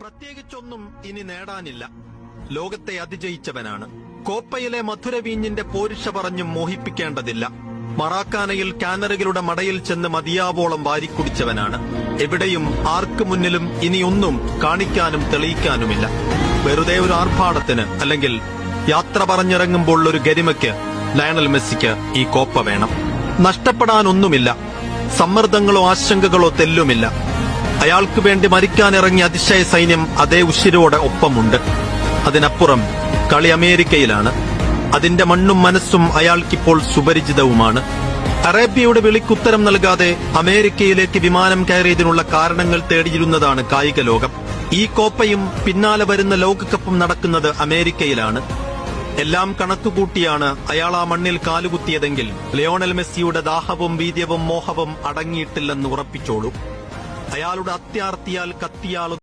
പ്രത്യേകിച്ചൊന്നും ഇനി നേടാനില്ല. ലോകത്തെ അതിജയിച്ചവനാണ്. കോപ്പയിലെ മധുരവീഞ്ഞിന്റെ പോരിഷ പറഞ്ഞും മോഹിപ്പിക്കേണ്ടതില്ല. മറാക്കാനയിൽ കാനറുകളുടെ മടയിൽ ചെന്ന് മതിയാവോളം വാരിക്കുടിച്ചവനാണ്. എവിടെയും ആർക്കു മുന്നിലും ഇനിയൊന്നും കാണിക്കാനും തെളിയിക്കാനുമില്ല. വെറുതെ ഒരു ആർഭാടത്തിന് അല്ലെങ്കിൽ യാത്ര പറഞ്ഞിറങ്ങുമ്പോൾ ഒരു ഗരിമയ്ക്ക് ലയണൽ മെസ്സിക്ക് ഈ കോപ്പ വേണം. നഷ്ടപ്പെടാനൊന്നുമില്ല. സമ്മർദ്ദങ്ങളോ ആശങ്കകളോ തെല്ലുമില്ല. അയാൾക്ക് വേണ്ടി മരിക്കാനിറങ്ങിയ അതിശയ സൈന്യം അതേ ഉശിരോടെ ഒപ്പമുണ്ട്. അതിനപ്പുറം കളി അമേരിക്കയിലാണ്. അതിന്റെ മണ്ണും മനസ്സും അയാൾക്കിപ്പോൾ സുപരിചിതവുമാണ്. അറേബ്യയുടെ വിളിക്കുത്തരം നൽകാതെ അമേരിക്കയിലേക്ക് വിമാനം കയറിയതിനുള്ള കാരണങ്ങൾ തേടിയിരുന്നതാണ് കായിക ലോകം ഈ കോപ്പയും പിന്നാലെ വരുന്ന ലോകകപ്പും നടക്കുന്നത് അമേരിക്കയിലാണ്. എല്ലാം കണക്കുകൂട്ടിയാണ് അയാൾ ആ മണ്ണിൽ കാലുകുത്തിയതെങ്കിൽ ലിയോണൽ മെസ്സിയുടെ ദാഹവും വീര്യവും മോഹവും അടങ്ങിയിട്ടില്ലെന്ന് ഉറപ്പിച്ചോളൂ. അയാളുടെ അത്യാർത്തിയാൽ കത്തിയാളും